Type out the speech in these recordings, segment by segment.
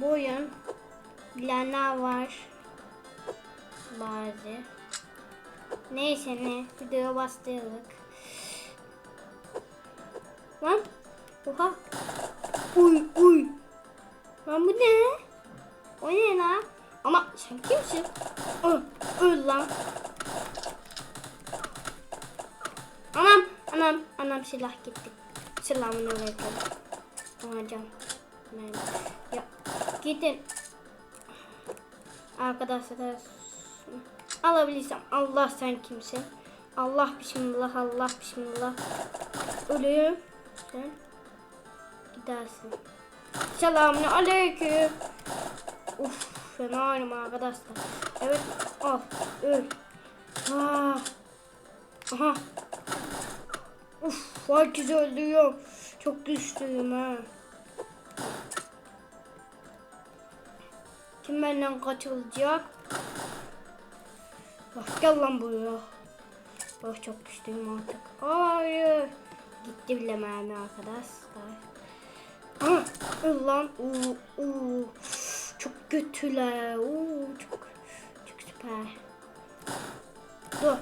Bu oyun bilenler var. Bazı. Neyse ne. Videoya bastırdık. Lan. Oha. Uy uy. Lan bu ne? O ne lan? Ama sen kimsin? Öl, öl lan. Anam, anam, anam silah gitti. Aleyküm. Hocam. Ben... Gidin. Arkadaşlar alabilirsem Allah sen kimsin? Allah bismillah Allah bismillah. Ölüyorum. Sen gidersin. Selamun aleyküm. Uf fena oynadım arkadaşlar. Evet al öl. Ah. Aha. Uf herkes öldürüyor. Çok güçlüyüm ha. Kim benden kaçılacak? Bak gel lan buraya. Bak çok güçlüyüm artık. Hayır. Gitti bile mermi arkadaşlar. Öl lan. Oo. Çok kötüler. Oo, çok, çok süper. Dur.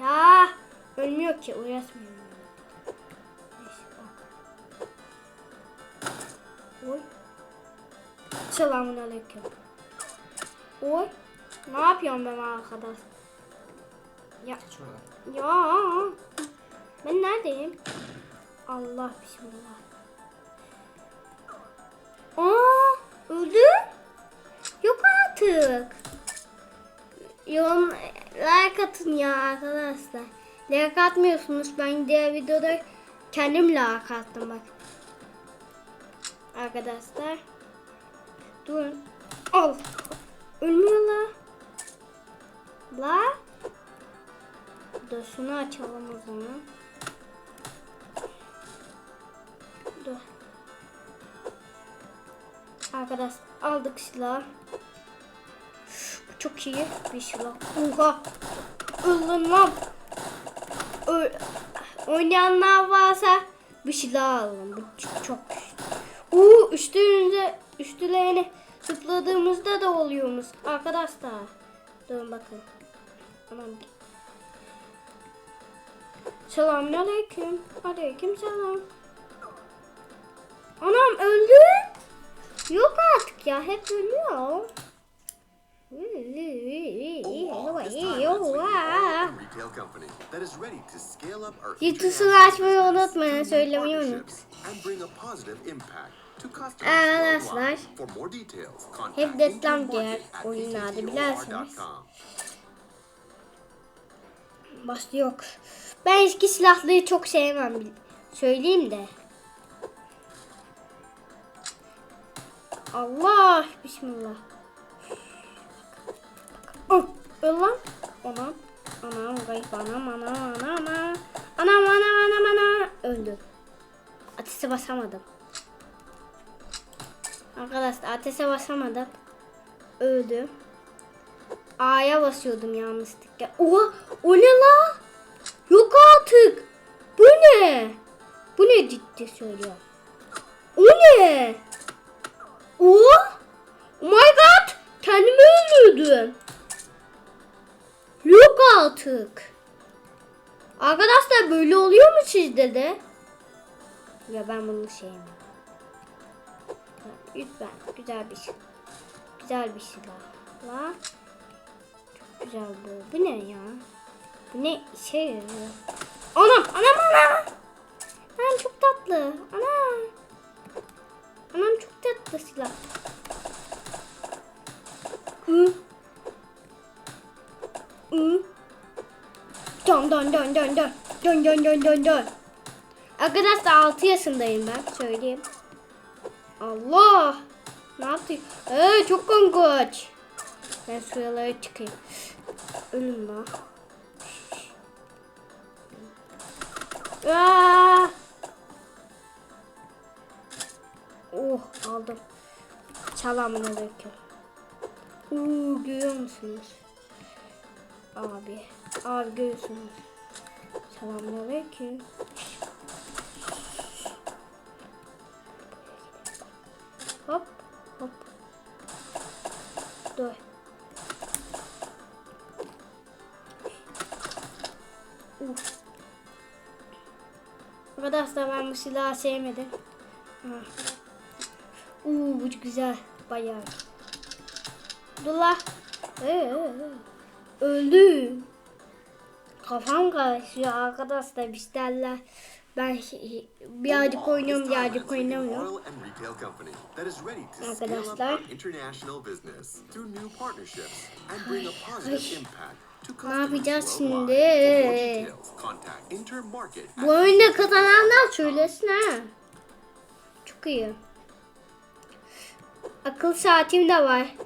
Ya ölmüyor ki uğraşmıyorum. Selamun aleyküm. Oy. Ne yapıyorum ben arkadaş? Ya. Ya. Ben neredeyim? Allah bismillah. Aa, öldü. Yok artık. Yorum like atın ya arkadaşlar. Like atmıyorsunuz. Ben diğer videoda kendim like attım bak. Arkadaşlar. Durun. Al. Ölmüyor la. La. Dur şunu açalım o zaman. Dur. Arkadaş aldık silah. Çok iyi bir silah. Oha. Öldün lan. Ö Oynayanlar varsa bir silah alın. Bu çok güçlü. Uuu üstünüze üstülerine zıpladığımızda da oluyormuş. Arkadaşlar. Durun bakın. Aman. Selamun aleyküm. Aleyküm selam. Anam öldü. Yok artık ya hep ölüyor. Yıldızını açmayı unutmayın, söylemeyi unut. Arkadaşlar, hep reklam at oyunlarda attr.com. bilersiniz. Başta yok. Ben eski silahlıyı çok sevmem. Söyleyeyim de. Allah bismillah. Öl lan. Anam. Anam kayıp anam anam anam anam. Anam anam anam. Öldü. Ateşe basamadım. Arkadaşlar ateşe basamadım. Öldü. A'ya basıyordum yanlışlıkla. Oha o ne la? Yok artık. Bu ne? Bu ne ciddi söylüyor. O ne? O? Artık. Arkadaşlar böyle oluyor mu sizde de? Ya ben bunu sevmiyorum. Lütfen güzel bir şey. Güzel bir. La. Çok güzel bu. Bu ne ya? Bu ne yarıyor? Anam anam anam. Anam çok tatlı. Anam. Anam çok tatlı silah. Hı. Hı. Dön dön dön dön dön. Dön dön dön dön dön. Arkadaşlar 6 yaşındayım ben söyleyeyim. Allah. Ne yaptı? Ee, çok korkunç. Ben şuralara çıkayım. Ölüm lan. Aa! Oh aldım. Selamun aleyküm. Uuu görüyor musunuz? Abi. Abi görüyorsunuz. Selamun aleyküm. Hop hop. Dur. Uf. Arkadaşlar ben bu silahı sevmedim. Ha. Uuu bu güzel. Bayağı. Dur la. Ee, ee, ee. Öldüm. Kafam karışıyor arkadaşlar bizlerle. Ben şey- birazcık oynuyorum birazcık oynamıyorum. Arkadaşlar. customers yapacağız şimdi? Bu oyunda kazananlar söylesin ha. Çok iyi. Akıl saatim de var.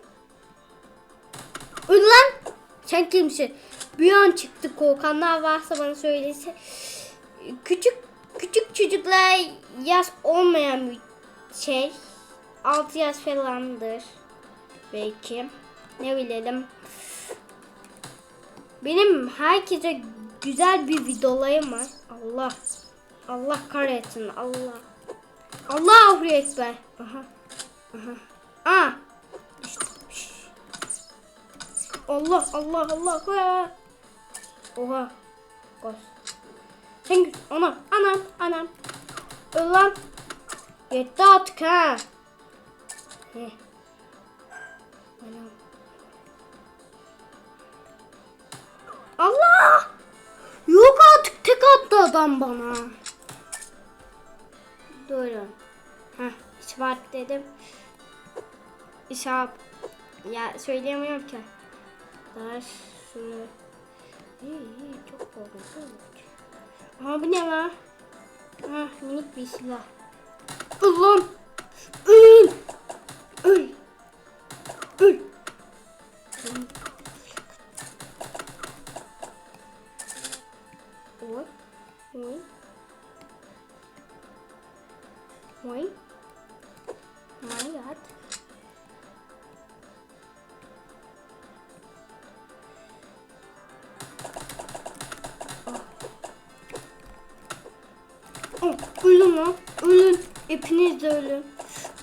Ulan sen kimsin? Bir an çıktı korkanlar varsa bana söylesin. Küçük küçük çocuklar yaş olmayan bir şey. 6 yaş falandır. Belki. Ne bilelim. Benim herkese güzel bir videolarım var. Allah. Allah kahretsin. Allah. Allahu Ekber. Aha. Aha. Aa. Allah Allah Allah. Oha. Koş. Sen anam anam anam. Öl lan. Yetti artık ha. Anam. Allah! Yok artık tek attı adam bana. Durun. Heh, ispat dedim. İşap. Ya söyleyemiyorum ki. Daha şunu. İyi iyi çok korkunç. Aha bu ne lan? Ha minik bir silah. Ulan! Öl! Öl! Öl! Oi. Oi. Lan. Ölün. Hepiniz de ölün.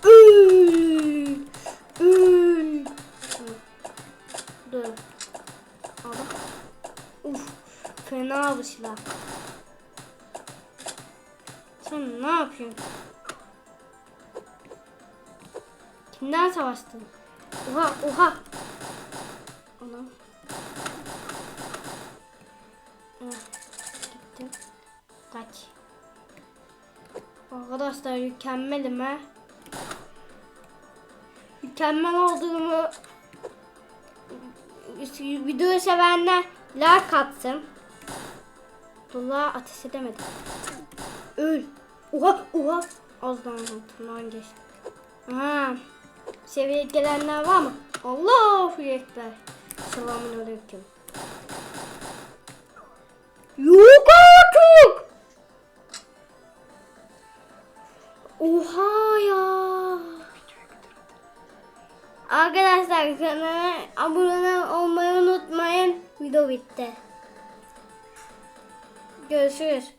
Öl. Öl. Dur. Al. Uf. Fena. Sen ne yapıyorsun? Kimden savaştın? Oha oha. Arkadaşlar mükemmelim ha. Mükemmel olduğumu videoyu sevenler like atsın. Dula ateş edemedim. Öl. Oha oha. Az daha altından geçti. Aha. Seviyeye gelenler var mı? Allahu Ekber. Selamun Aleyküm. Yok Oha ya. Arkadaşlar kanala abone olmayı unutmayın. Video bitti. Görüşürüz.